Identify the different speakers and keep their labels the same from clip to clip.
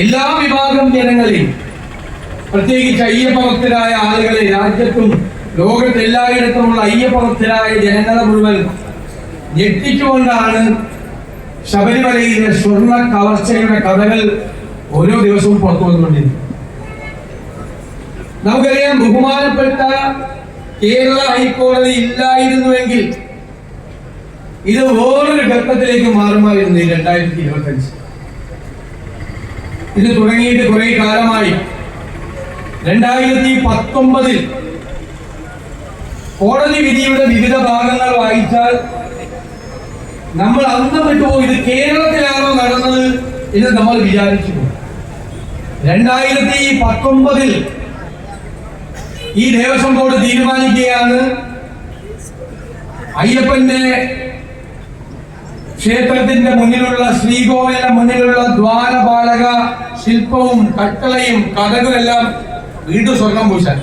Speaker 1: എല്ലാ വിഭാഗം ജനങ്ങളെയും പ്രത്യേകിച്ച് അയ്യപ്പഭക്തരായ ആളുകളെ രാജ്യത്തും ലോകത്ത് എല്ലായിടത്തുമുള്ള അയ്യപ്പഭക്തരായ ജനങ്ങളെ മുഴുവൻ ഞെട്ടിച്ചുകൊണ്ടാണ് ശബരിമലയിലെ സ്വർണ കവർച്ചയുടെ കഥകൾ ഓരോ ദിവസവും പുറത്തു വന്നുകൊണ്ടിരിക്കുന്നത്. നമുക്കറിയാം ബഹുമാനപ്പെട്ട കേരള ഹൈക്കോടതി ഇല്ലായിരുന്നുവെങ്കിൽ ഇത് വേറൊരു ഘട്ടത്തിലേക്ക് മാറുമായിരുന്നു രണ്ടായിരത്തി ഇരുപത്തി അഞ്ച് ഇത് തുടങ്ങിയിട്ട് കുറെ കാലമായി രണ്ടായിരത്തി പത്തൊമ്പതിൽ കോടതി വിധിയുടെ വിവിധ ഭാഗങ്ങൾ വായിച്ചാൽ നമ്മൾ അന്ന് വിട്ടുപോയി ഇത് കേരളത്തിലാണോ നടന്നത് എന്ന് നമ്മൾ വിചാരിച്ചു. രണ്ടായിരത്തി പത്തൊമ്പതിൽ ഈ ദേവസ്വം ബോർഡ് തീരുമാനിക്കുകയാണ് അയ്യപ്പന്റെ ക്ഷേത്രത്തിന്റെ മുന്നിലുള്ള ശ്രീകോവിലിന്റെ മുന്നിലുള്ള ദ്വാരപാലക ശില്പവും കട്ടളയും കഥകളും എല്ലാം വീണ്ടും സ്വർണം പൂശാൻ.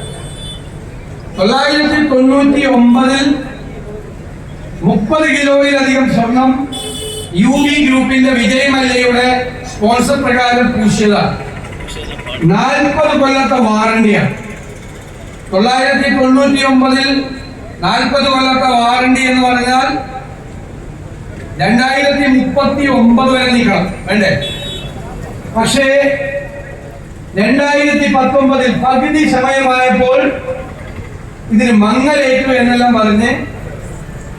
Speaker 1: തൊള്ളായിരത്തി തൊണ്ണൂറ്റി ഒമ്പതിൽ മുപ്പത് കിലോയിലധികം സ്വർണം യു ബി ഗ്രൂപ്പിന്റെ വിജയ് മല്ലയുടെ സ്പോൺസർ പ്രകാരം പൂശിയതാണ്. നാൽപ്പത് കൊല്ലത്തെ വാറണ്ടിയാണ്. തൊള്ളായിരത്തി തൊണ്ണൂറ്റി ഒമ്പതിൽ നാൽപ്പത് കൊല്ലത്തെ വാറണ്ടി എന്ന് പറഞ്ഞാൽ രണ്ടായിരത്തി മുപ്പത്തി ഒമ്പത് വരെ നീക്കണം. വേണ്ടേ? പക്ഷേ രണ്ടായിരത്തി പത്തൊമ്പതിൽ പകുതി സമയമായപ്പോൾ ഇതിന് മങ്ങലേറ്റു എന്നെല്ലാം പറഞ്ഞ്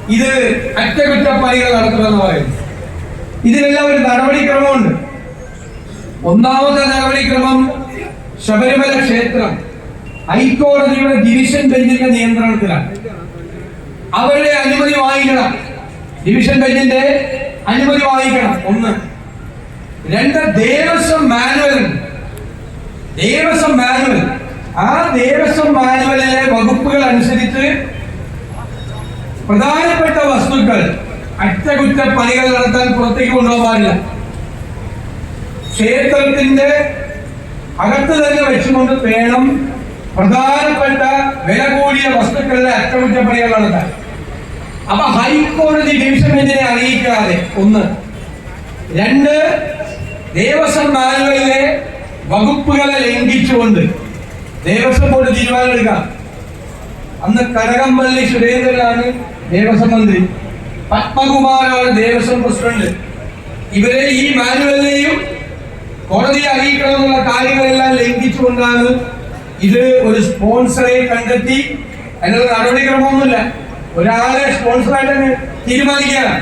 Speaker 1: ഇത് അറ്റകുറ്റപ്പണികൾ നടത്തുമെന്ന് പറയുന്നു. ഇതിനെല്ലാം ഒരു നടപടിക്രമമുണ്ട്. ഒന്നാമത്തെ നടപടിക്രമം ശബരിമല ക്ഷേത്രം. ഹൈക്കോടതിയുടെ ഡിവിഷൻ ബെഞ്ചിന്റെ നിയന്ത്രണത്തിലാണ്. അവരുടെ അനുമതി വാങ്ങിക്കണം. ഡിവിഷൻ ബെഞ്ചിന്റെ അനുമതി വാങ്ങിക്കണം. ഒന്ന്. രണ്ട് ദേവസ്വം മാനുവൽ. ദേവസ്വം മാനുവൽ. ആ ദേവസ്വം മാനുവലിലെ വകുപ്പുകൾ അനുസരിച്ച് പ്രധാനപ്പെട്ട വസ്തുക്കൾ അറ്റകുറ്റപ്പണികൾ നടത്താൻ പുറത്തേക്ക് കൊണ്ടുപോകാൻ പാടില്ല ക്ഷേത്രത്തിന്റെ അകത്ത് തന്നെ വെച്ചുകൊണ്ട് വേണം പ്രധാനപ്പെട്ട വില കൂടിയ വസ്തുക്കളുടെ അറ്റകുറ്റപ്പണികൾ നടത്താൻ. അപ്പൊ ഹൈക്കോടതി ഡിവിഷൻ ബെഞ്ചിനെ അറിയിക്കാതെ ഒന്ന്. രണ്ട് ദേവസ്വം മാനുവലിലെ വകുപ്പുകളെ ലംഘിച്ചുകൊണ്ട് ദേവസ്വം ബോർഡ് തീരുമാനമെടുക്കാം അന്ന് കനകംപള്ളി സുരേന്ദ്രനാണ് ദേവസ്വം മന്ത്രി. പത്മകുമാറാണ് ദേവസ്വം പ്രസിഡന്റ്. ഇവരെ ഈ മാനുവലിനെയും കോടതിയെ അറിയിക്കണമെന്നുള്ള കാര്യങ്ങളെല്ലാം ലംഘിച്ചുകൊണ്ടാണ് ഇത് ഒരു സ്പോൺസറെ കണ്ടെത്തി. അതിനുള്ള നടപടിക്രമമൊന്നുമില്ല. ഒരാളെ സ്പോൺസറായിട്ട് അങ്ങ് തീരുമാനിക്കുകയാണ്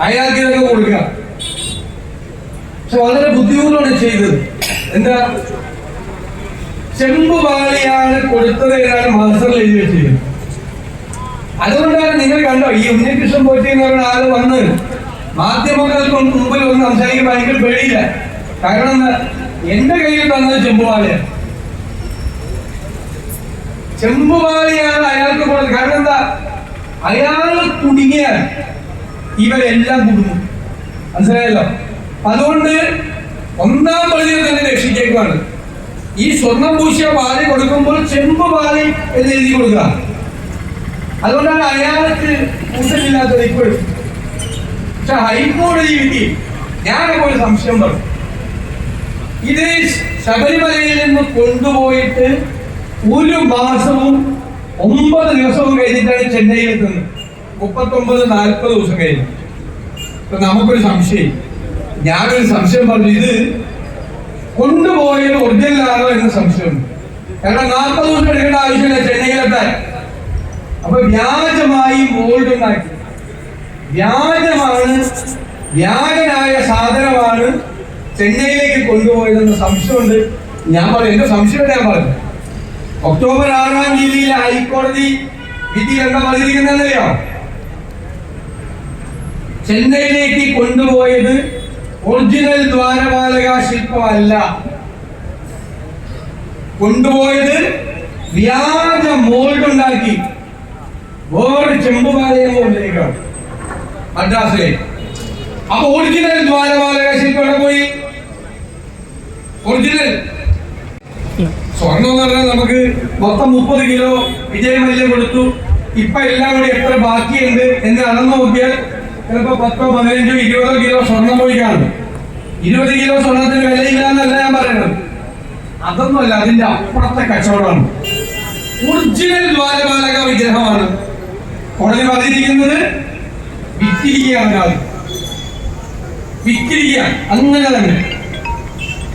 Speaker 1: അയാൾക്ക് ഇതൊക്കെ കൊടുക്കുക പക്ഷെ വളരെ ബുദ്ധിമുട്ടാണ് ചെയ്തത്. എന്താ? ചെമ്പുപാളിയാണ് കൊടുത്തത് എന്നാണ് മാസ്റ്ററിൽ എഴുതി വെച്ചിരിക്കുന്നത് അതുകൊണ്ടാണ് നിങ്ങൾ കണ്ടോ ഈ ഉണ്ണികൃഷ്ണൻ പോറ്റി എന്ന് പറയുന്ന ആൾ വന്ന് മാധ്യമങ്ങൾക്ക് മുമ്പിൽ വന്ന് സംസാരിക്കുമ്പോൾ എനിക്ക് പേടിയില്ല. കാരണം? എന്റെ കയ്യിൽ തന്നത് ചെമ്പുപാളിയാണ് ചെമ്പുപാളിയാണ് അയാൾക്ക് കൊടുത്തത്. കാരണം എന്താ? അയാൾ കുടുങ്ങിയാൽ ഇവരെല്ലാം കുടുങ്ങും. മനസ്സിലായല്ലോ? അതുകൊണ്ട് ഒന്നാം പള്ളിയെ തന്നെ രക്ഷിച്ചേക്കാണ് ഈ സ്വർണം പൂശിയ പാൽ കൊടുക്കുമ്പോൾ ചെമ്പ് പാൽ എന്ന് എഴുതി കൊടുക്കുക. അതുകൊണ്ടാണ് അയാൾക്ക് കൂട്ടമില്ലാത്തത് ഇപ്പോഴും. പക്ഷെ ഹൈക്കോടതി വിധി ഞാനൊക്കെ ഒരു സംശയം പറഞ്ഞു ഇത് ശബരിമലയിൽ നിന്ന് കൊണ്ടുപോയിട്ട് ഒരു മാസവും ഒമ്പത് ദിവസവും കഴിഞ്ഞിട്ടാണ് ചെന്നൈയിൽ എത്തുന്നത്. മുപ്പത്തൊമ്പത് നാൽപ്പത് ദിവസം കഴിഞ്ഞു. അപ്പൊ നമുക്കൊരു സംശയം. ഞാനൊരു സംശയം പറഞ്ഞു. ഇത് കൊണ്ടുപോയത് ഒറിജിനലാണോ എന്ന സംശയമുണ്ട് കാരണം നാൽപ്പത് ദിവസം എടുക്കേണ്ട ആവശ്യമില്ല ചെന്നൈയിലെത്താൻ. അപ്പൊ വ്യാജമായി മോൾഡ് ഉണ്ടാക്കി. വ്യാജമാണ് വ്യാജനായ സാധനമാണ് ചെന്നൈയിലേക്ക് കൊണ്ടുപോയതെന്ന് സംശയമുണ്ട്. ഞാൻ പറഞ്ഞു എന്റെ സംശയം ഞാൻ പറഞ്ഞു. ഒക്ടോബർ ആറാം തീയതിയിൽ ഹൈക്കോടതി വിധി എന്താ പറഞ്ഞിരിക്കുന്നതെന്നറിയോ ചെന്നൈയിലേക്ക് കൊണ്ടുപോയത് ഒറിജിനൽ ദ്വാരപാലക ശില്പമല്ല. കൊണ്ടുപോയത് വ്യാജ മോൾഡ് ഉണ്ടാക്കി. വേറെ ചെമ്പുപാലയം കൊണ്ടിരിക്കുകയാണ് മദ്രാസിലെ അപ്പൊ ഒറിജിനൽ ദ്വാരപാലക ശില്പം പോയി? ഒറിജിനൽ. സ്വർണം എന്ന് പറഞ്ഞാൽ നമുക്ക് മൊത്തം മുപ്പത് കിലോ വിജയമല്യം കൊടുത്തു. ഇപ്പൊ എല്ലാം കൂടി എത്ര ബാക്കിയുണ്ട് എന്ന് അളന്നു നോക്കിയാൽ ചിലപ്പോ പത്തോ പതിനഞ്ചോ ഇരുപതോ കിലോ സ്വർണം പോയി കാണും. ഇരുപത് കിലോ സ്വർണത്തിന് വിലയില്ല എന്നല്ല അതൊന്നുമല്ല അതിന്റെ അപ്പുറത്തെ കച്ചവടമാണ്. ഒറിജിനൽ ദ്വാരപാലക വിഗ്രഹമാണ്. കോടതി പറഞ്ഞിരിക്കുന്നത് വിറ്റിരിക്കുകയാണ് വിറ്റിരിക്കുക അങ്ങനെ തന്നെ.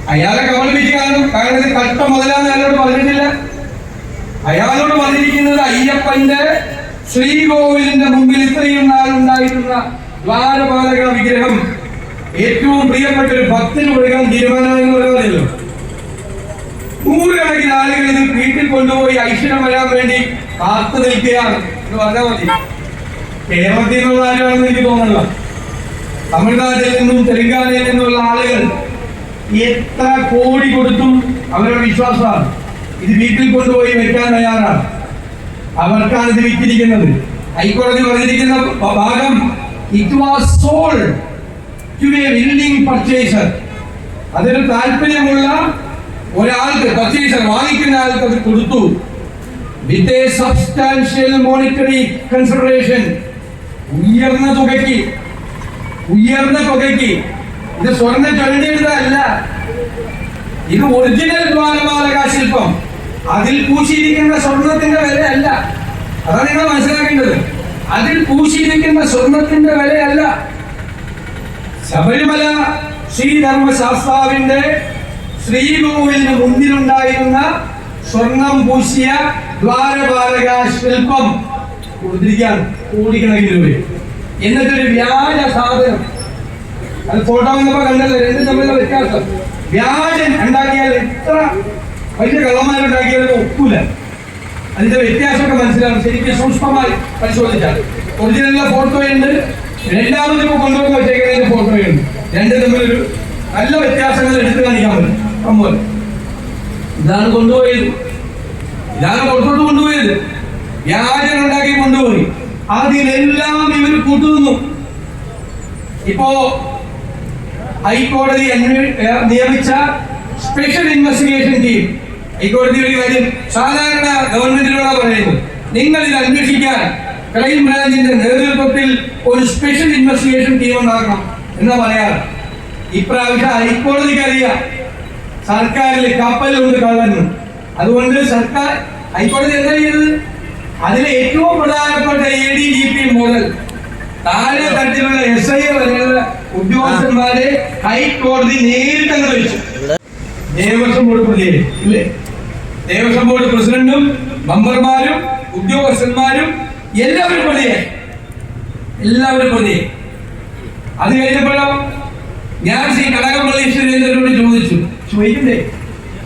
Speaker 1: അയാളെ കബളിപ്പിക്കാനും കാരണം കട്ട മുതലാന്ന് അയാളോട് പറഞ്ഞിട്ടില്ല. അയാളോട് പറഞ്ഞിരിക്കുന്നത് അയ്യപ്പന്റെ ശ്രീകോവിലിന്റെ മുമ്പിൽ ഇത്രയും നാളുണ്ടായിരുന്ന ദ്വാരപാലക വിഗ്രഹം. ഏറ്റവും പ്രിയപ്പെട്ട ഒരു ഭക്തന് കൊടുക്കാൻ തീരുമാനമെന്ന് പറയുന്നല്ലോ നൂറുകണക്കിന് ആളുകൾ ഇത് വീട്ടിൽ കൊണ്ടുപോയി ഐശ്വര്യം വരാൻ വേണ്ടി കാത്തു നിൽക്കുകയാണ്. എന്ന് പറഞ്ഞാൽ മതി. കേരളത്തിൽ നിന്നുള്ള ആരാണെന്ന് എനിക്ക് തോന്നുന്നില്ല. തമിഴ്നാട്ടിൽ നിന്നും തെലങ്കാനയിൽ നിന്നുള്ള ആളുകൾ എത്ര കോടി കൊടുത്തും അവരുടെ വിശ്വാസമാണ്. ഇത് വീട്ടിൽ കൊണ്ടുപോയി വെക്കാൻ തയ്യാറാണ്. അവർക്കാണ് ഇത് വിറ്റിരിക്കുന്നത്. ഹൈക്കോടതി പറഞ്ഞിരിക്കുന്ന ഭാഗം it was sold to a willing purchaser അതൊരു താല്പര്യമുള്ള ഒരാൾക്ക് പർച്ചേസർ വാങ്ങിക്കുന്ന ആൾക്ക് അത് കൊടുത്തു. With a substantial monetary consideration ഉയർന്ന തുകയ്ക്ക് ഉയർന്ന തുകയ്ക്ക് ഇത് സ്വർണ ചൊല്ലിയതല്ല ഇത് ഒറിജിനൽ ദ്വാരപാലക ശില്പം. അതിൽ പൂശിയിരിക്കുന്ന സ്വർണത്തിന്റെ വിലയല്ല. അതാണ് നിങ്ങൾ മനസ്സിലാക്കേണ്ടത്. അതിൽ പൂശിയിരിക്കുന്ന സ്വർണത്തിന്റെ വിലയല്ല. ശബരിമല ശ്രീധർമ്മശാസ്താവിന്റെ ശ്രീകോവിലിന് മുന്നിലുണ്ടായിരുന്ന സ്വർണം പൂശിയ ദ്വാരപാലക ശില്പം. കൊടുത്തിരിക്കാൻ കോടിക്കണക്കിന് രൂപ. എന്നിട്ടൊരു വ്യാജ സാധനം. അത് ഫോട്ടോ വന്നപ്പോ കണ്ടല്ലോ രണ്ടും തമ്മിലുള്ള വ്യത്യാസം. വ്യാജൻ ഉണ്ടാക്കിയാൽ എത്ര വലിയ കള്ളന്മാരുണ്ടാക്കിയാലും ഒക്കൂല. അതിന്റെ വ്യത്യാസമൊക്കെ മനസ്സിലാവും. ശരിക്കും സൂക്ഷ്മമായി പരിശോധിച്ചാൽ. ഒറിജിനലിലെ ഫോട്ടോയുണ്ട് രണ്ടാമത് ഇപ്പൊ കൊണ്ടുവന്ന് വെച്ചേക്കുന്നതിന്റെ ഫോട്ടോയുണ്ട് രണ്ടും തമ്മിലൊരു നല്ല വ്യത്യാസങ്ങൾ എടുത്തു കാണിക്കാൻ പറ്റും. സംഭവം ഇതാണ് കൊണ്ടുപോയത്. ഇതാണ് പുറത്തോട്ട് കൊണ്ടുപോയത്. വ്യാജം ഉണ്ടാക്കി കൊണ്ടുപോയി. അതിലെല്ലാം ഇവർ കൂട്ടുന്നു ഇപ്പോ ഹൈക്കോടതി നിയമിച്ച സ്പെഷ്യൽ ഇൻവെസ്റ്റിഗേഷൻ ടീം ഹൈക്കോടതി വഴി വരും സാധാരണ ഗവൺമെന്റിനോട് പറയുന്നത്. നിങ്ങൾ ഇത് അന്വേഷിക്കാൻ ക്രൈം ബ്രാഞ്ചിന്റെ നേതൃത്വത്തിൽ ഒരു സ്പെഷ്യൽ ഇൻവെസ്റ്റിഗേഷൻ ടീം ഉണ്ടാക്കണം എന്ന് പറയാറ്. ഇപ്രാവശ്യം ഹൈക്കോടതിക്ക് അറിയാം. സർക്കാരിൽ കപ്പലുണ്ട് കള്ളന്. അതുകൊണ്ട് സർക്കാർ ഹൈക്കോടതി എന്താ ചെയ്തത്? അതിലെ ഏറ്റവും പ്രധാനപ്പെട്ട എ ഡി ജി പി മുതൽ താഴെ തട്ടിലുള്ള എസ് ഐ വരെയുള്ള ഉദ്യോഗസ്ഥന്മാരെ ഹൈക്കോടതി നേരിട്ട് അങ്ങ് വെച്ചു ദേവസ്വം ബോർഡ് അല്ലേ ദേവസ്വം ബോർഡ് പ്രസിഡന്റും മെമ്പർമാരും ഉദ്യോഗസ്ഥന്മാരും എല്ലാവരും പ്രതിയെ. എല്ലാവരും പ്രതിയെ. അത് കഴിഞ്ഞപ്പോഴോ ഞാൻ ശ്രീ കടകംപള്ളി സുരേന്ദ്രനോട് ചോദിച്ചു ചോദിക്കണ്ടേ?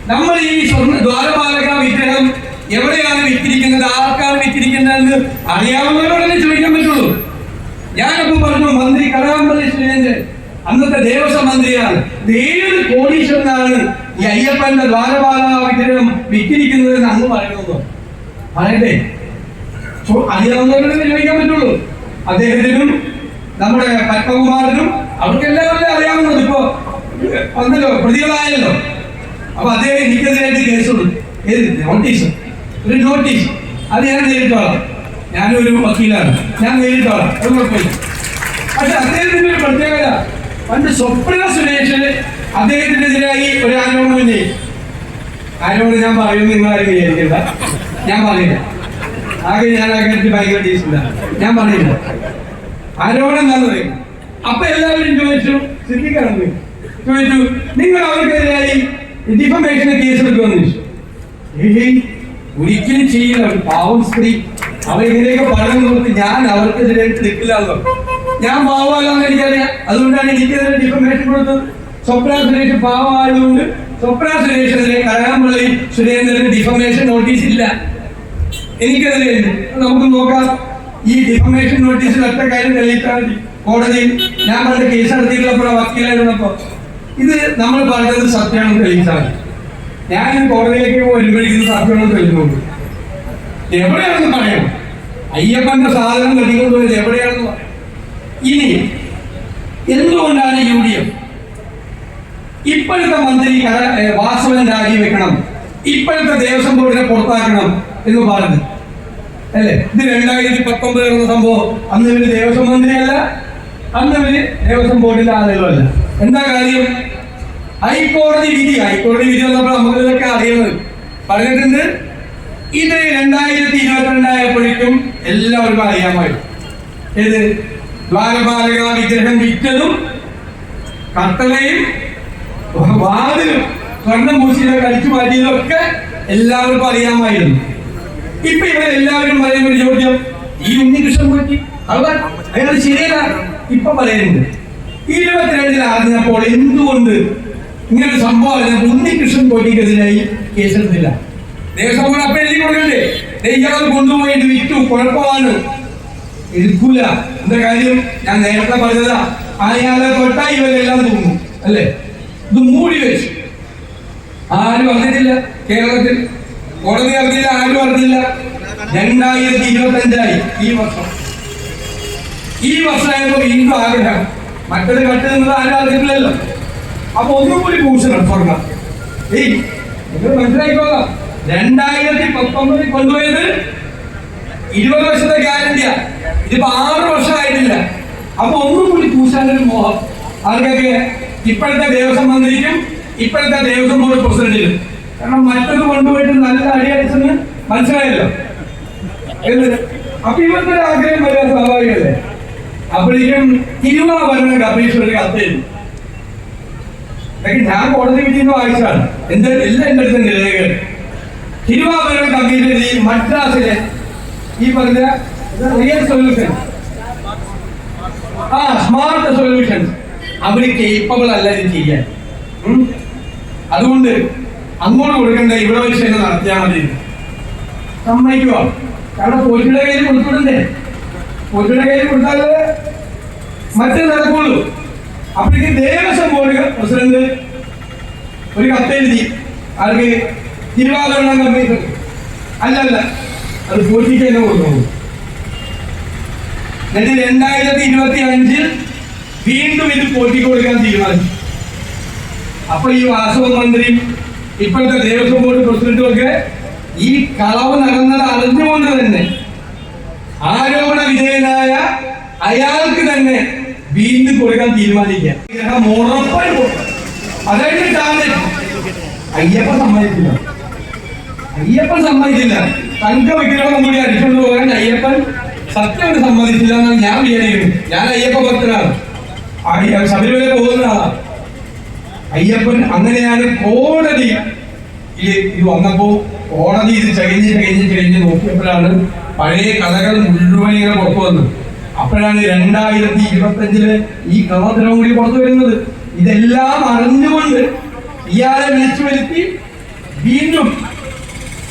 Speaker 1: നമ്മൾ ഈ സ്വർണ ദ്വാരപാലക വിഗ്രഹം എവിടെയാണ് വിറ്റിരിക്കുന്നത്? ആർക്കാണ് വിറ്റിരിക്കുന്നതെന്ന് അറിയാവുന്നവരോടല്ലേ ചോദിക്കാൻ പറ്റുള്ളൂ. ഞാനപ്പോ പറഞ്ഞു മന്ത്രി കലാമ്പള്ളി സുരേന്ദ്രൻ അന്നത്തെ ദേവസ്വം മന്ത്രിയാണ്. ഏത് കോടീശ്വരനാണ് ഈ അയ്യപ്പന്റെ ദ്വാരപാല വിഗ്രഹം വിറ്റിരിക്കുന്നതെന്ന് അന്ന് പറയുന്നു പറയട്ടെ. അറിയാവുന്നവരോടല്ലേ ചോദിക്കാൻ പറ്റുള്ളൂ. അദ്ദേഹത്തിനും നമ്മുടെ പത്മകുമാറിനും അവർക്ക് എല്ലാവരും അറിയാവുന്നത്? ഇപ്പോ വന്നല്ലോ പ്രതികളായല്ലോ. അപ്പൊ അദ്ദേഹം എനിക്കെതിരായിട്ട് കേസ് കൊടുത്തു ഏത്? നോട്ടീസ്. ഒരു നോട്ടീസ്. അത് ഞാൻ നേരിട്ടോളാം ഞാനൊരു വക്കീലാണ്. ഞാൻ നേരിട്ടോളാം. അത് കുഴപ്പമില്ല. പക്ഷെ അദ്ദേഹത്തിന്റെ ഒരു പ്രത്യേകത പണ്ട് സ്വപ്ന സുരേഷ് അദ്ദേഹത്തിനെതിരായി ഒരു ആരോപണം ഉന്നയിച്ചു. ആരോപണം ഞാൻ പറയും നിങ്ങൾ ആരും വിചാരിക്കണ്ട. ഞാൻ പറയില്ല ആകെ ഞാൻ ആ കാര്യത്തിൽ ഭയങ്കര ഡീസന്റാണ് ഞാൻ പറയില്ല ആരോപണം എന്താന്ന് പറയും അപ്പൊ എല്ലാവരും ചോദിച്ചു ശ്രദ്ധിക്കണം ചോദിച്ചു നിങ്ങൾ അവർക്കെതിരായി ഡിഫമേഷൻ കേസ് എടുക്കുമെന്ന് ചോദിച്ചു. ഒരിക്കലും ചെയ്യില്ല. ഒരു പാവം സ്ത്രീ. അവരെങ്ങനെയൊക്കെ പറഞ്ഞു നോക്കി ഞാൻ അവർക്കെതിരെ നിൽക്കില്ലല്ലോ ഞാൻ പാവമല്ലെന്ന് എനിക്കറിയാം. അതുകൊണ്ടാണ് എനിക്കെതിരെ ഡിഫമേഷൻ കൊടുത്തത് സ്വപ്ന സുരേഷ് പാവമായതുകൊണ്ട് സ്വപ്ന സുരേഷിനെതിരെ കടകംപള്ളി സുരേന്ദ്രന് ഡിഫമേഷൻ നോട്ടീസ് ഇല്ല. എനിക്കെതിരെ നമുക്ക് നോക്കാം. ഈ ഡിഫമേഷൻ നോട്ടീസിൽ ഒറ്റ കാര്യം തെളിയിച്ചാൽ കോടതിയിൽ ഞാൻ പറഞ്ഞ കേസ് നടത്തിയിട്ടുള്ളപ്പോൾ വക്കീലായിരുന്നപ്പോ ഇത് നമ്മൾ പറഞ്ഞത് സത്യമാണെന്ന് തെളിയിച്ചാൽ ഞാൻ കോടതിയിലേക്ക് വരുമ്പോഴേക്കും സത്യമാണെന്ന് തെളിഞ്ഞോളൂ എവിടെയാണെന്ന് പറയാം. അയ്യപ്പന്റെ സാധനം തെളിഞ്ഞുകൊണ്ടുപോയത് എവിടെയാണെന്ന് പറയാം. ഇനി എന്തുകൊണ്ടാണ് യു ഡി എഫ് ഇപ്പോഴത്തെ മന്ത്രി വാസവൻ രാജിവെക്കണം ഇപ്പോഴത്തെ ദേവസ്വം ബോർഡിനെ പുറത്താക്കണം എന്ന് പറഞ്ഞത് അല്ലേ? ഇത് രണ്ടായിരത്തി പത്തൊമ്പത് നടന്ന സംഭവം. അന്ന് ഇവർ ദേവസ്വം മന്ത്രിയല്ല. അന്ന് ഇവർ ദേവസ്വം ബോർഡിന്റെ ആളുകളല്ല. എന്താ കാര്യം? ഹൈക്കോടതി വിധി ഹൈക്കോടതി വിധി വന്നപ്പോൾ നമുക്ക് അറിയുന്നത്. പറഞ്ഞിട്ടുണ്ട്? ഇത് രണ്ടായിരത്തി ഇരുപത്തിരണ്ടായപ്പോഴേക്കും എല്ലാവർക്കും അറിയാമായിരുന്നു. ഏത്? ദ്വാരപാലക വിഗ്രഹം വിറ്റതും കത്തലയും വാതിലും സ്വർണം പൂശിയൊക്കെ അടിച്ചു മാറ്റിയതും ഒക്കെ എല്ലാവർക്കും അറിയാമായിരുന്നു. ഇപ്പൊ ഇവരെല്ലാവരും പറയുന്ന ഒരു ചോദ്യം ഈ ഉണ്ണികൃഷ്ണൻ പറ്റി അവർ അയാൾ ശരിയല്ല. ഇപ്പൊ പറയുന്നുണ്ട്. ഇരുപത്തിരണ്ടിൽ അറിഞ്ഞപ്പോൾ എന്തുകൊണ്ട് ഇങ്ങനെ സംഭവം ഉണ്ണികൃഷ്ണൻ കോട്ടിക്കെതിരായി കേസെടുത്തില്ല? ദേവസ്വം ബോർഡ് അപ്പൊ എഴുതി കൊടുക്കണ്ടേ? ഇയാൾ കൊണ്ടുപോയി ഇത് വിറ്റു. കുഴപ്പമാണ്? എടുക്കൂല. എന്താ കാര്യം? ഞാൻ നേരത്തെ പറഞ്ഞതാ. അയാളെ തൊട്ടാ ഇവരെല്ലാം തോന്നും അല്ലേ? ഇത് മൂടി വെച്ചു. ആരും അറിഞ്ഞിട്ടില്ല കേരളത്തിൽ. കോടതി അറിഞ്ഞില്ല ആരും അറിഞ്ഞില്ല. രണ്ടായിരത്തി ഇരുപത്തി അഞ്ചായി ഈ വർഷം. ഈ വർഷമായപ്പോ വീണ്ടും ആഗ്രഹം. മറ്റൊരു കട്ട് നിന്നത് ആരും അറിഞ്ഞിട്ടില്ലല്ലോ. അപ്പൊ ഒന്നും കൂടി ഭൂഷണം സ്വർണം ഏയ് നിങ്ങൾ മനസ്സിലാക്കിക്കോളാം രണ്ടായിരത്തി പത്തൊമ്പതിൽ കൊണ്ടുപോയത് ഇരുപത് വർഷത്തെ ഗ്യാരണ്ടിയാ. ഇതിപ്പോ ആറ് വർഷമായിട്ടില്ല. അപ്പൊ ഒന്നും കൂടി കൂശാനൊരു മോഹം. ആർക്കൊക്കെ ഇപ്പോഴത്തെ ദേവസ്വം മന്ത്രിക്കും ഇപ്പോഴത്തെ ദേവസ്വം ബോർഡ് പ്രസിഡന്റിനും. കാരണം മറ്റൊന്ന് കൊണ്ടുപോയിട്ട് നല്ല അടിയടിച്ചെന്ന് മനസ്സിലായല്ലോ. അപ്പൊ ഇവർക്ക് ഒരു ആഗ്രഹം വരാൻ സ്വാഭാവികമല്ലേ? അപ്പോഴേക്കും തിരുവാഭരണ കമ്മീഷൻ ഒരു കത്ത് എഴുതി ഇതൊക്കെ ഞാൻ കോടതി വിധിന്ന് വായിച്ചാണ്. എന്താ എല്ലാം എന്റെ അടുത്തുണ്ട് രേഖകൾ തിരുവാഭരണം ഈ മദ്രാസിലെ ഈ പറഞ്ഞ റിയൽ സൊല്യൂഷൻ. ആ സ്മാർട്ട് സൊല്യൂഷൻ അവർ കേപ്പബിൾ അല്ല ഇത് ചെയ്യാൻ. അതുകൊണ്ട് അങ്ങോട്ട് കൊടുക്കണ്ട ഇവിടെ വെച്ച് തന്നെ നടത്തിയാൽ മതി. സമ്മതിക്കുക കാരണം പോറ്റിയുടെ കയ്യിൽ കൊടുത്തിട്ടുണ്ടേ. പോറ്റിയുടെ കയ്യിൽ കൊടുത്താൽ മറ്റേ നടക്കുള്ളൂ. അപ്പോഴേക്ക് ദേവസ്വം ബോർഡ് പ്രസിഡന്റ് ഒരു കത്തെഴുതി. ആർക്ക്? തിരുവാഭരണം കമ്മീഷൻ അല്ലല്ല അത് കൊടുക്കുന്നു എന്നിട്ട് രണ്ടായിരത്തി ഇരുപത്തി അഞ്ചിൽ വീണ്ടും ഇത് പോറ്റിക്ക് കൊടുക്കാൻ തീരുമാനിച്ചു. അപ്പൊ ഈ വാസവ മന്ത്രി ഇപ്പോഴത്തെ ദേവസ്വം ബോർഡ് പ്രസിഡന്റും ഒക്കെ ഈ കളവ് നടന്നത് അറിഞ്ഞുകൊണ്ട് തന്നെ ആരോപണ വിധേയനായ അയാൾക്ക് തന്നെ വീണ്ടും കൊടുക്കാൻ തീരുമാനിക്കുക. അതായത് അയ്യപ്പ സമ്മതിക്കില്ല. അയ്യപ്പൻ സമ്മതിച്ചില്ല. തങ്ക വിഗ്രഹം കൂടി അടിച്ചുകൊണ്ട് പോകാൻ അയ്യപ്പൻ സത്യം സമ്മതിച്ചില്ല എന്നാണ് ഞാൻ വിചാരിക്കുന്നത്. ഞാൻ അയ്യപ്പ ഭക്തനാണ്. ശബരിമല പോകുന്ന ആളാണ് അയ്യപ്പൻ അങ്ങനെയാണ് കോടതി ഇത് വന്നപ്പോ കോടതി ഇത് ചകഞ്ഞ് ചകഞ്ഞ് ചകഞ്ഞ് നോക്കിയപ്പോഴാണ് പഴയ കഥകൾ മുഴുവൻ ഇങ്ങനെ പുറത്തു വന്നത്. അപ്പോഴാണ് രണ്ടായിരത്തി ഇരുപത്തി അഞ്ചിൽ ഈ കള്ളത്തരം കൂടി പുറത്തു വരുന്നത്. ഇതെല്ലാം അറിഞ്ഞുകൊണ്ട് ഇയാളെ വിളിച്ചു വരുത്തി. വീണ്ടും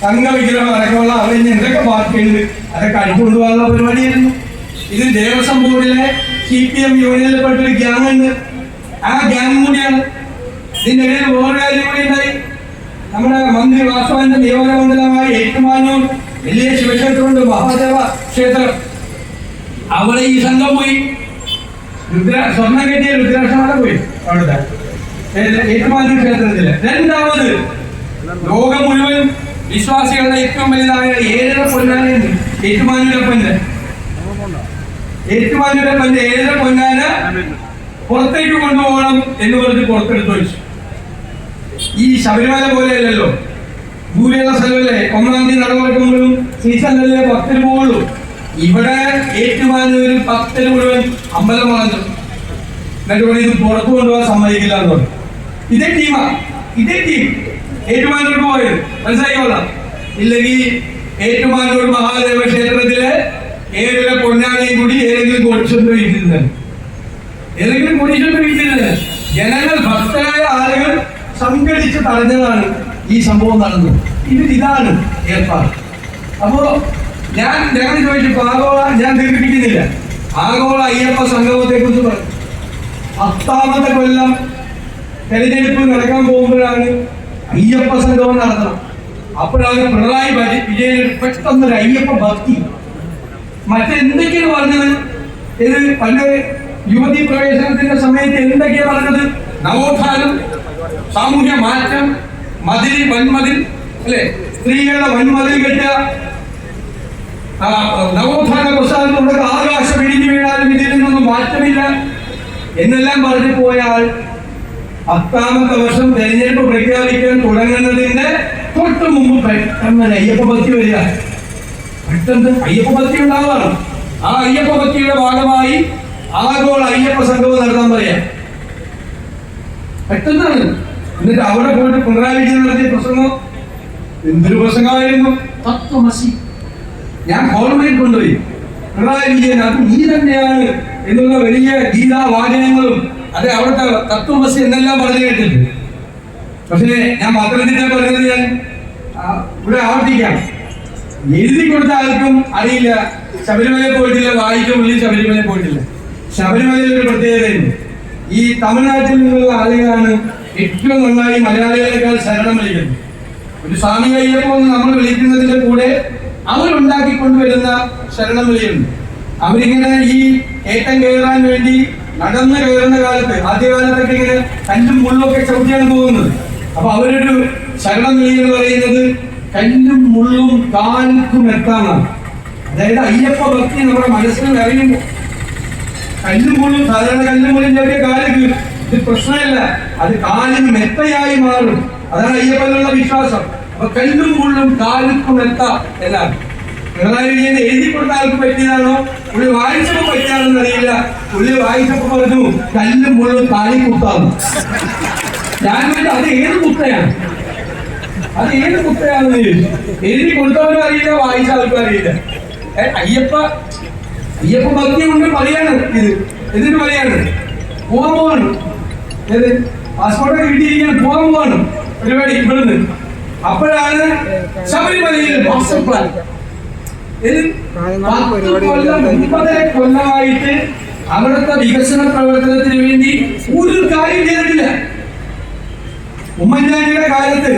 Speaker 1: തങ്ക വിഗ്രഹം അടക്കമുള്ള അവരിന് എന്തൊക്കെ പാർട്ടിയുണ്ട്? അതൊക്കെ അടിച്ചുകൊണ്ട് പോകാനുള്ള പരിപാടിയായിരുന്നു. ഇത് ദേവസ്വം ബോർഡിലെ സി പി എം യൂണിയനിൽപ്പെട്ട ഒരു ഗ്യാങ് ഉണ്ട്. ആ ഗ്യാങ് കൂടിയാണ്. ഇതിന്റെ ഇടയിൽ വേറൊരു കാര്യം കൂടി ഉണ്ടായി. നമ്മുടെ മന്ത്രി വാസവന്റെ നിയോജകമണ്ഡലമായ ഏറ്റുമാനൂർ വലിയ ശിവക്ഷേത്രമുണ്ട് മഹാദേവ ക്ഷേത്രം. അവിടെ ഈ സംഘം പോയി. രുദ്രാ സ്വർണം കെട്ടിയ രുദ്രാക്ഷമാല പോയി അവിടുത്തെ. ഏറ്റുമാനൂർ ക്ഷേത്രത്തിൽ. രണ്ടാമത് ലോകം മുഴുവൻ വിശ്വാസികളുടെ ഏറ്റവും വലുതായ ഏഴര പൊന്നാനുണ്ട് ഏറ്റുമാനൂരപ്പന്റെ ഏറ്റുമാനൂരപ്പന്റെ ഏഴര പൊന്നാന പുറത്തേക്ക് കൊണ്ടുപോകണം എന്ന് പറഞ്ഞ് പുറത്തെടുത്ത് വെച്ചു ഈ ശബരിമല പോലെയല്ലല്ലോ. ദൂരെയുള്ള സ്ഥലമല്ലേ ഒന്നാം തീയതി നടവെടുക്കുമ്പോഴും സീസണിലല്ലേ പത്തിന് പോകുള്ളൂ ഇവിടെ ഏറ്റുമാനൂരിൽ പത്തിന് മുഴുവൻ അമ്പലം വളഞ്ഞു എന്നിട്ട് ഇവിടെ ഇത് പുറത്തു കൊണ്ടുപോകാൻ സമ്മതിക്കില്ല എന്ന് പറഞ്ഞു. ഇതേ ടീമാ ഇതേ ടീം ഏറ്റുമാനൂർക്ക് പോയത്. മനസ്സിലാക്കിയോളാം ഇല്ലെങ്കിൽ ഏറ്റുമാനൂർ മഹാദേവ ക്ഷേത്രത്തിലെ ഏഴിലെ പൊന്നാനെയും കൂടി ഏതെങ്കിലും കൊടിച്ചൊന്ന് വീട്ടിരുന്നത് ഏതെങ്കിലും കൊടിച്ചൊന്ന് വീട്ടിരുന്നത് ജനങ്ങൾ ഭക്തരായ ആളുകൾ സംഘടിച്ച് തടഞ്ഞതാണ് ഈ സംഭവം നടന്നത്. ഇത് ഇതാണ് ഏർപ്പാട്. അപ്പോ ഞാൻ ഞങ്ങൾ ചോദിച്ചു ആഗോള ഞാൻ ദീർഘിപ്പിക്കുന്നില്ല. ആഗോള അയ്യപ്പ സംഗമത്തെ കുറിച്ച് പറഞ്ഞു പത്താമത്തെ കൊല്ലം തെരഞ്ഞെടുപ്പ് നടക്കാൻ പോകുമ്പോഴാണ് അയ്യപ്പ സംഗമം നടത്തണം. അപ്പോഴാണ് പിണറായി വിജ- വിജയൻ പെട്ടെന്നൊരു അയ്യപ്പ ഭക്തി. മറ്റെന്തൊക്കെയാണ് പറഞ്ഞത്? ഇത് പണ്ട് യുവതി പ്രവേശനത്തിന്റെ സമയത്ത് എന്തൊക്കെയാണ് പറഞ്ഞത്? നവോത്ഥാനം സാമൂഹ്യ മാറ്റം മതിൽ വൻമതിൽ അല്ലെ? സ്ത്രീകളുടെ വൻമതിൽ കെട്ടുക. നവോത്ഥാന പ്രസ്ഥാനത്തോടെ ആകാശം ഇടിഞ്ഞു വീണാലും ഇതിൽ നിന്നൊന്നും മാറ്റമില്ല. എന്നെല്ലാം പറഞ്ഞു പോയ ആൾ പത്താമത്തെ വർഷം തെരഞ്ഞെടുപ്പ് പ്രഖ്യാപിക്കാൻ തുടങ്ങുന്നതിന്റെ തൊട്ട് മുമ്പ് പെട്ടെന്ന് അയ്യപ്പ ഭക്തി വരിക. പെട്ടെന്ന് അയ്യപ്പ ഭക്തി ഉണ്ടാവാണ്. ആ അയ്യപ്പ ഭക്തിയുടെ ഭാഗമായി ആഗോള അയ്യപ്പ സംഗമം നടത്താൻ പറയാം. പെട്ടെന്നാണ്. എന്നിട്ട് അവിടെ പോയിട്ട് പിണറായി വിജയൻ നടത്തിയ പ്രസംഗം എന്തൊരു പ്രസംഗമായിരുന്നു? തത്വമസി ഞാൻ ഗവൺമെന്റ് കൊണ്ടുപോയി. പിണറായി വിജയൻ അത് നീ തന്നെയാണ് എന്നുള്ള വലിയ ഗീതാ വാചകങ്ങളും അതെ അവിടുത്തെ തത്വം ബസ് എന്നെല്ലാം പറഞ്ഞു കേട്ടിട്ടുണ്ട്. പക്ഷേ ഞാൻ പത്രത്തിന്റെ പറഞ്ഞത് ഞാൻ? ഇവിടെ ആവർത്തിക്കാം. എഴുതി കൊടുത്ത ആർക്കും അറിയില്ല. ശബരിമല പോയിട്ടില്ല വായിക്കും ഉള്ളിൽ ശബരിമല പോയിട്ടില്ല. ശബരിമലയിൽ ഒരു പ്രത്യേകതയുണ്ട് ഈ തമിഴ്നാട്ടിൽ നിന്നുള്ള ആളുകളാണ് ഏറ്റവും നന്നായി മലയാളികളെക്കാൾ ശരണം വിളിക്കുന്നത് ഒരു സ്വാമി അയ്യപ്പോ നമ്മൾ വിളിക്കുന്നതിന്റെ കൂടെ അവരുണ്ടാക്കിക്കൊണ്ടുവരുന്ന ശരണം വിളിയുണ്ട് അവരിങ്ങനെ ഈ ഏറ്റം കയറാൻ വേണ്ടി നടന്ന് കയറുന്ന കാലത്ത് ആദ്യകാലത്തൊക്കെ ഇങ്ങനെ കല്ലും മുള്ളൊക്കെ ചവിട്ടിയാണ് പോകുന്നത്. അപ്പൊ അവരൊരു ശരണം എന്ന് പറയുന്നത് കല്ലും മുള്ളും കാൽക്കും എത്താനാണ്. അതായത് അയ്യപ്പ ഭക്തി നമ്മുടെ മനസ്സിൽ നിറയുമ്പോൾ കല്ലും മുള്ളും സാധാരണ കല്ലും മുള്ളും ചെറിയ കാലിക്ക് ഇത് പ്രശ്നമല്ല. അത് കാലിന് മെത്തയായി മാറും. അതാണ് അയ്യപ്പനുള്ള വിശ്വാസം. അപ്പൊ കല്ലും മുള്ളും കാലിക്കും എത്താം എന്നാണ്. പിണറായി വിജയൻ എഴുതി കൊടുത്ത ആൾക്ക് പറ്റിയതാണോ? പുള്ളി വായിച്ചപ്പോ പറ്റാണെന്ന് അറിയില്ല. പുള്ളി വായിച്ചപ്പോ പറഞ്ഞു കല്ലും മുള്ളും കാലി കുത്താന്ന് ഞാൻ ചോദിച്ചു, അത് ഏത് കുത്തയാണ്? അത് ഏത് കുത്തയാണെന്ന് ചോദിച്ചു എഴുതി കൊടുത്തവരും അറിയില്ല വായിച്ച ആൾക്കും അറിയില്ല. അയ്യപ്പ അയ്യപ്പ ഭക്തി കൊണ്ട് പറയാണ് ഇത്. എന്നിട്ട് പറയാണ് പോകാൻ പോവാണ്. ഏത്? പാസ്പോർട്ടൊക്കെ കിട്ടിയിരിക്കാൻ പോകാൻ പോവാണ്. പരിപാടി ഇവിടുന്ന്. അപ്പോഴാണ് ശബരിമലയിൽ മാസ്റ്റർ ഇത് പത്ത് കൊല്ലം മുപ്പതര കൊല്ലമായിട്ട് അവിടുത്തെ വികസന പ്രവർത്തനത്തിന് വേണ്ടി ഒരു കാര്യം ചെയ്തിട്ടില്ല. ഉമ്മൻചാണ്ടിയുടെ കാലത്ത്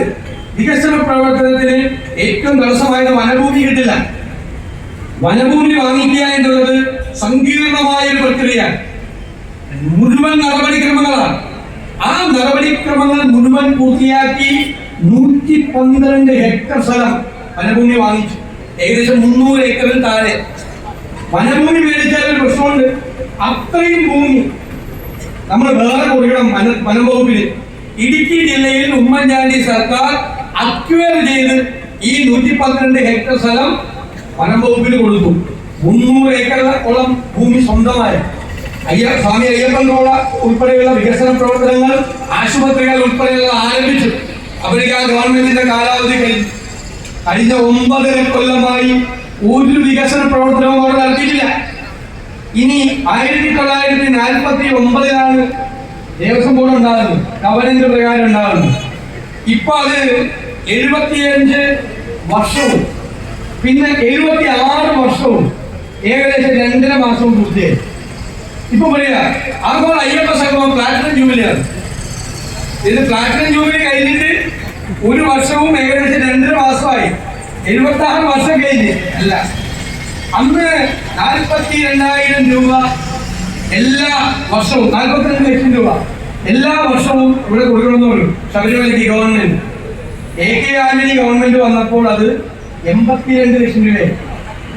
Speaker 1: വികസന പ്രവർത്തനത്തിന് ഏറ്റവും തടസ്സമായത് വനഭൂമി കിട്ടില്ല. വനഭൂമി വാങ്ങിക്കുക എന്നുള്ളത് സങ്കീർണമായ ഒരു പ്രക്രിയയാണ്. മുഴുവൻ നടപടിക്രമങ്ങളാണ്. ആ നടപടിക്രമങ്ങൾ മുഴുവൻ പൂർത്തിയാക്കി നൂറ്റി പന്ത്രണ്ട് ഹെക്ടർ സ്ഥലം വനഭൂമി വാങ്ങിച്ചു. ഏകദേശം മുന്നൂറ് ഏക്കറിൽ താഴെ. വനഭൂമി മേടിച്ചാൽ ഒരു പ്രശ്നമുണ്ട്. അത്രയും ഭൂമി നമ്മൾ വേറെ കൊടുക്കണം വന വനംവകുപ്പിന് ഇടുക്കി ജില്ലയിൽ ഉമ്മൻചാണ്ടി സർക്കാർ അക്വയർ ചെയ്ത് ഈ നൂറ്റി പന്ത്രണ്ട് ഹെക്ടർ സ്ഥലം വനംവകുപ്പിന് കൊടുത്തു. മുന്നൂറ് ഏക്കറോളം ഭൂമി സ്വന്തമായ. അയ്യ സ്വാമി അയ്യപ്പൻ റോഡ് ഉൾപ്പെടെയുള്ള വികസന പ്രവർത്തനങ്ങൾ ആശുപത്രികൾ ഉൾപ്പെടെയുള്ള ആരംഭിച്ചു. അമേരിക്ക ഗവൺമെന്റിന്റെ കാലാവധി കഴിഞ്ഞു. കഴിഞ്ഞ ഒമ്പതര കൊല്ലമായി ഒരു വികസന പ്രവർത്തനവും അവിടെ നടത്തിയിട്ടില്ല. ഇനി ആയിരത്തി തൊള്ളായിരത്തി നാൽപ്പത്തി ഒമ്പതിലാണ് ദേവസ്വം ബോർഡ് ഉണ്ടാകുന്നത്. കവനന്റ് പ്രകാരം ഉണ്ടാകുന്നത്. ഇപ്പൊ അത് എഴുപത്തിയഞ്ച് വർഷവും പിന്നെ എഴുപത്തി ആറ് വർഷവും ഏകദേശം രണ്ടര മാസവും പൂർത്തിയായി. ഇപ്പൊ പറയാ ആഗോള അയ്യപ്പ സംഗമം പ്ലാറ്റിനം ജൂബിലിയാണ് ഇത് പ്ലാറ്റിനം ജൂബിലി കഴിഞ്ഞിട്ട് ഒരു വർഷവും ഏകദേശം രണ്ടര മാസമായി. എഴുപത്തി ആറ് വർഷം കഴിഞ്ഞ്. അല്ല. അന്ന് നാൽപ്പത്തി രണ്ടായിരം രൂപ എല്ലാ വർഷവും നാൽപ്പത്തിരണ്ട് ലക്ഷം രൂപ എല്ലാ വർഷവും ഇവിടെ കൊടുക്കണമെന്ന് പറഞ്ഞു. ശബരിമലയ്ക്ക് government A K Antony government വന്നപ്പോൾ അത് എൺപത്തിരണ്ട് ലക്ഷം രൂപ.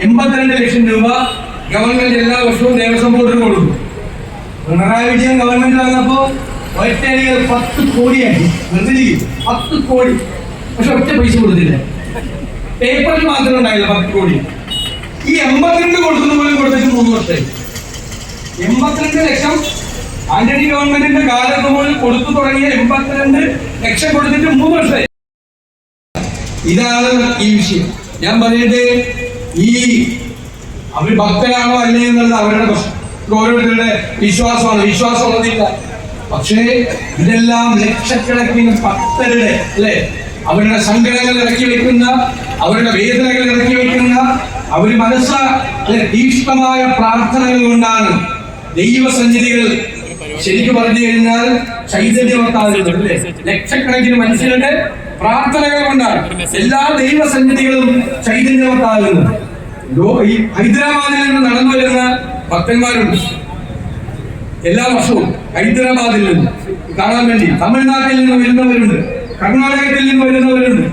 Speaker 1: എൺപത്തിരണ്ട് ലക്ഷം രൂപ ഗവൺമെന്റ് എല്ലാ വർഷവും ദേവസ്വം ബോർഡിന് കൊടുക്കും പിണറായി വിജയൻ ഗവൺമെന്റ് വന്നപ്പോ ഒറ്റയടികൾ പത്ത് കോടിയാക്കി നിർത്തി പത്ത് കോടി. പക്ഷെ ഒറ്റ പൈസ കൊടുത്തില്ല? പേപ്പറിൽ മാത്രം ഉണ്ടായില്ല പത്ത് കോടി. ഈ എൺപത്തിരണ്ട് കൊടുക്കുന്ന പോലും കൊടുത്തിട്ട് മൂന്ന് വർഷമായി. എൺപത്തിരണ്ട് ലക്ഷം ആന്റണി ഗവൺമെന്റിന്റെ കാലത്ത് പോലും കൊടുത്തു തുടങ്ങിയ എൺപത്തിരണ്ട് ലക്ഷം കൊടുത്തിട്ട് മൂന്ന് വർഷമായി. ഇതാണ് ഈ വിഷയം. ഞാൻ പറയട്ടെ ഈ അവർ ഭക്തരാണോ അല്ലേ എന്നുള്ളത് അവരുടെ പ്രശ്നം. ഓരോരുത്തരുടെ വിശ്വാസമാണ്. വിശ്വാസം ഉള്ളതില്ല. പക്ഷേ ഇതെല്ലാം ലക്ഷക്കണക്കിന് ഭക്തരുടെ അല്ലെ? അവരുടെ സങ്കടങ്ങൾ ഇറക്കി വെക്കുന്ന അവരുടെ വേദനകൾ ഇറക്കി വെക്കുന്ന അവർ മനസ്സ അല്ലെ തീക്ഷ്ണമായ പ്രാർത്ഥനകൾ കൊണ്ടാണ് ദൈവസന്നിധികൾ ശരിക്കും പറഞ്ഞു കഴിഞ്ഞാൽ ചൈതന്യവത്താകുന്നത് ലക്ഷക്കണക്കിന് മനുഷ്യരുടെ പ്രാർത്ഥനകൾ കൊണ്ടാണ് എല്ലാ ദൈവസന്നിധികളും ചൈതന്യവത്താകുന്നത് ഹൈദരാബാദിൽ നിന്ന് നടന്നു വരുന്ന ഭക്തന്മാരുണ്ട്. എല്ലാ വർഷവും ഹൈദരാബാദിൽ നിന്ന് കാണാൻ വേണ്ടി തമിഴ്നാട്ടിൽ നിന്ന് വരുന്നവരുണ്ട് കർണാടകത്തിൽ നിന്ന് വരുന്നവരുണ്ട്.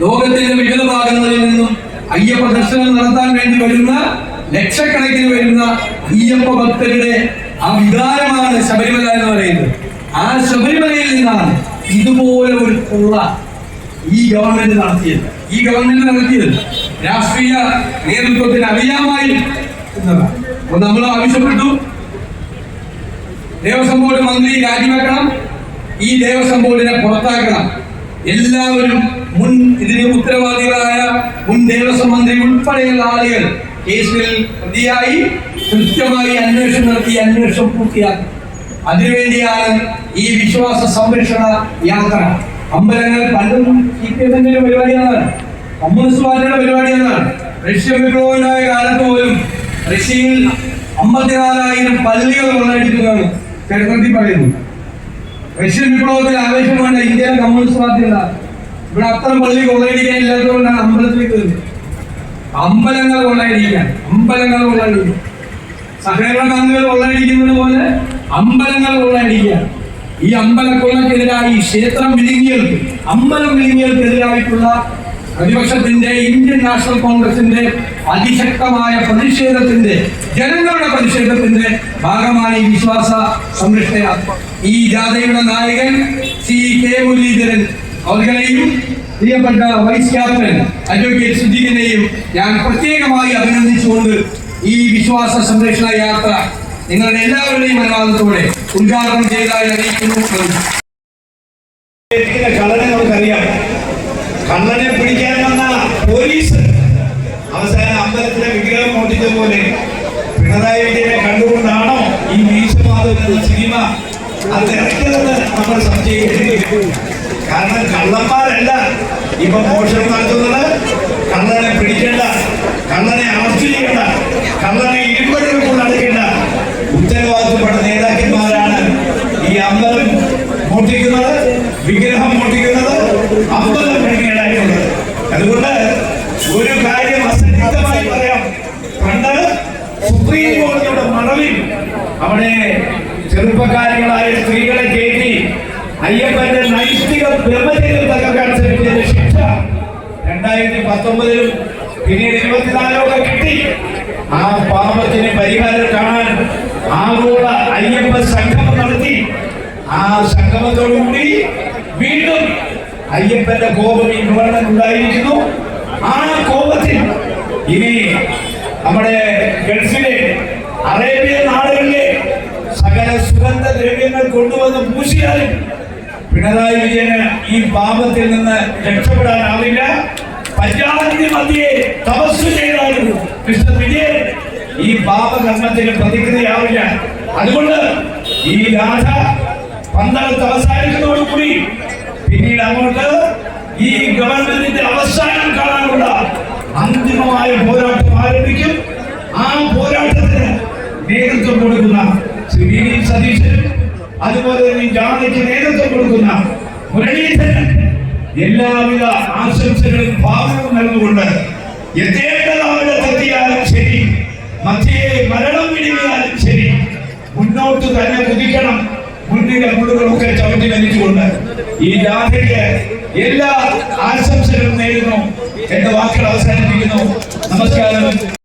Speaker 1: ലോകത്തിന്റെ വിവിധ ഭാഗങ്ങളിൽ നിന്നും അയ്യപ്പ ദർശനം നടത്താൻ വേണ്ടി വരുന്ന ലക്ഷക്കണക്കിന് വരുന്ന അയ്യപ്പ ഭക്തരുടെ ആ വികാരമാണ് ശബരിമല എന്ന് പറയുന്നത്. ആ ശബരിമലയിൽ നിന്നാണ് ഇതുപോലെ ഒരു കൊള്ള ഈ ഗവൺമെന്റ് നടത്തിയത്. ഈ ഗവൺമെന്റ് നടത്തിയത് രാഷ്ട്രീയ നേതൃത്വത്തിന് അറിയാമായി എന്നതാണ് നമ്മൾ ആവശ്യപ്പെട്ടു. ദേവസ്വം ബോർഡ് മന്ത്രി രാജിവെക്കണം. ഈ ദേവസ്വം ബോർഡിനെ പുറത്താക്കണം. എല്ലാവരും മുൻ ഇതിന് ഉത്തരവാദികളായ മുൻ ദേവസ്വം മന്ത്രി ഉൾപ്പെടെയുള്ള ആളുകൾ കേസിൽ പ്രതിയായി കൃത്യമായി അന്വേഷണം നടത്തി അന്വേഷണം പൂർത്തിയാക്കി. അതിനുവേണ്ടിയാണ് ഈ വിശ്വാസ സംരക്ഷണ യാത്ര. അമ്പലങ്ങൾ പലതും സി പി പരിപാടിയാണ്. കമ്മ്യൂണിസ്റ്റ് പാർട്ടിയുടെ പരിപാടിയാണ്. റഷ്യ വിപ്ലവമായ കാലത്ത് പോലും റഷ്യയിൽ അമ്പത്തിനാലായിരം പള്ളികൾ ചരിത്രത്തിൽ പറയുന്നു. റഷ്യൻ വിപ്ലവത്തിൽ ആവേശം വേണ്ട ഇന്ത്യയിലെ കമ്മ്യൂണിസ്റ്റ് പാർട്ടി എന്താ ഇവിടെ അത്ര പള്ളി കൊള്ളയടിക്കാൻ ഇല്ലാത്തതുകൊണ്ടാണ് അമ്പലത്തിലേക്ക് വരുന്നത്. അമ്പലങ്ങൾ കൊള്ളയടിക്കാൻ അമ്പലങ്ങൾ കൊള്ളയടിക്കാൻ. സഹകരണ ബാങ്കുകൾ കൊള്ളയടിക്കുന്നത് പോലെ അമ്പലങ്ങൾ കൊള്ളയടിക്കുക ഈ അമ്പലക്കൊള്ളക്കെതിരായി ക്ഷേത്രം വിഴുങ്ങിയർക്ക് അമ്പലം വിഴുങ്ങിയർക്കെതിരായിട്ടുള്ള പ്രതിപക്ഷത്തിന്റെ ഇന്ത്യൻ നാഷണൽ കോൺഗ്രസിന്റെ അതിശക്തമായ പ്രതിഷേധത്തിന്റെ ജനങ്ങളുടെ പ്രതിഷേധത്തിന്റെ ഭാഗമായി വിശ്വാസ സംരക്ഷണ ഈ ജാഥയുടെ നായകൻ സി കെ മുരളീധരൻ അവരുടെയും പ്രിയപ്പെട്ട വൈസ് ക്യാപ്റ്റൻ അഡ്വക്കേറ്റ് സുധീരനെയും ഞാൻ പ്രത്യേകമായി അഭിനന്ദിച്ചുകൊണ്ട് ഈ വിശ്വാസ സംരക്ഷണ യാത്ര നിങ്ങളുടെ എല്ലാവരുടെയും അനുവാദത്തോടെ ഉദ്ഘാടനം ചെയ്തതായി അറിയിക്കുന്നു.
Speaker 2: നമുക്കറിയാം കള്ളനെ പിടിക്കാൻ വന്ന പോലീസ്. അവസാനം അമ്പലത്തിലെ വിഗ്രഹം മോട്ടിച്ച പോലെ. പിണറായി വിജയനെ കണ്ടുകൊണ്ടാണോ ഈ മീശമാധവ സിനിമ അത് ഇറക്കുന്നത് നമ്മൾ സംശയിക്കുന്നു കാരണം കള്ളന്മാരല്ല. ഇപ്പൊ മോഷണം നടത്തുന്നത് കള്ളനെ പിടിക്കേണ്ട കള്ളനെ അറസ്റ്റ് ചെയ്യേണ്ട കള്ളനെ കൊണ്ട് അടയ്ക്കേണ്ട ഉത്തരവാദിത്തപ്പെട്ട നേതാക്കന്മാരാണ് ഈ അമ്പലം മോട്ടിക്കുന്നത് വിഗ്രഹം മോട്ടിക്കുന്നത് അമ്പലം അതുകൊണ്ട് ഒരു കാര്യം അസന്നിഗ്ധമായി പറയാം. പണ്ട് സുപ്രീം കോടതിയുടെ മറവിൽ അവിടെ ചെറുപ്പക്കാരികളായ സ്ത്രീകളെ കയറ്റി അയ്യപ്പന്റെ നൈഷ്ഠിക ബ്രഹ്മചര്യം തകർക്കാൻ ശ്രമിച്ചതിന്റെ ശിക്ഷ രണ്ടായിരത്തി പത്തൊമ്പതിലും പിന്നീട് ഇരുപത്തിനാലൊക്കെ കിട്ടി. ആ പാപത്തിന് പരിഹാരം കാണാൻ ആഗോള അയ്യപ്പ സംഗമം നടത്തി. ആ സംഗമത്തോടുകൂടി വീണ്ടും അയ്യപ്പന്റെ കോപം ഈ ഗവൺമെന്റ് ഉണ്ടായിരിക്കുന്നു. ആ കോപത്തിൽ ഇനി നമ്മുടെ ഗൾഫിലെ അറേബ്യൻ നാടുകളിലെ സകല സുഗന്ധ ദ്രവ്യങ്ങൾ കൊണ്ടുവന്ന് പൂശിയാലും പിണറായി വിജയന് ഈ പാപത്തിൽ നിന്ന് രക്ഷപ്പെടാനാവില്ല. പഞ്ചാബിന്റെ മധ്യയെ തപസ് ചെയ്താലും കൃഷ്ണ വിജയൻ ഈ പാപകർമ്മത്തിന് പ്രതിക്രിയയാവില്ല അതുകൊണ്ട് ഈ രാധ പന്തളത്ത് അവസാനിക്കുന്നതോടുകൂടി പിന്നീട് അങ്ങോട്ട് ഈ ഗവൺമെന്റിന്റെ അവസാനം കാണാനുള്ള അന്തിമമായ പോരാട്ടം ആരംഭിക്കും. ആ പോരാട്ടത്തിന് നേതൃത്വം കൊടുക്കുന്ന ശ്രീ വി സതീശൻ അതുപോലെ തന്നെ ജാഥയ്ക്ക് നേതൃത്വം കൊടുക്കുന്ന മുരളീധരൻ എല്ലാവിധ ആശംസകളും ഭാവനവും നൽകുകൊണ്ട് എത്തേണ്ടതാവിടത്തെത്തിയാലും ശരി മധ്യേ മരണം വിഴുങ്ങിയാലും ശരി മുന്നോട്ട് തന്നെ കുതിക്കണം മുന്നിലെ മുള്ളുകളൊക്കെ ചവിട്ടി വലിച്ചുകൊണ്ട് ഈ ജാഥയ്ക്ക് എല്ലാ ആശംസകളും നേരുന്നു. എന്റെ വാക്കുകൾ അവസാനിപ്പിക്കുന്നു. നമസ്കാരം.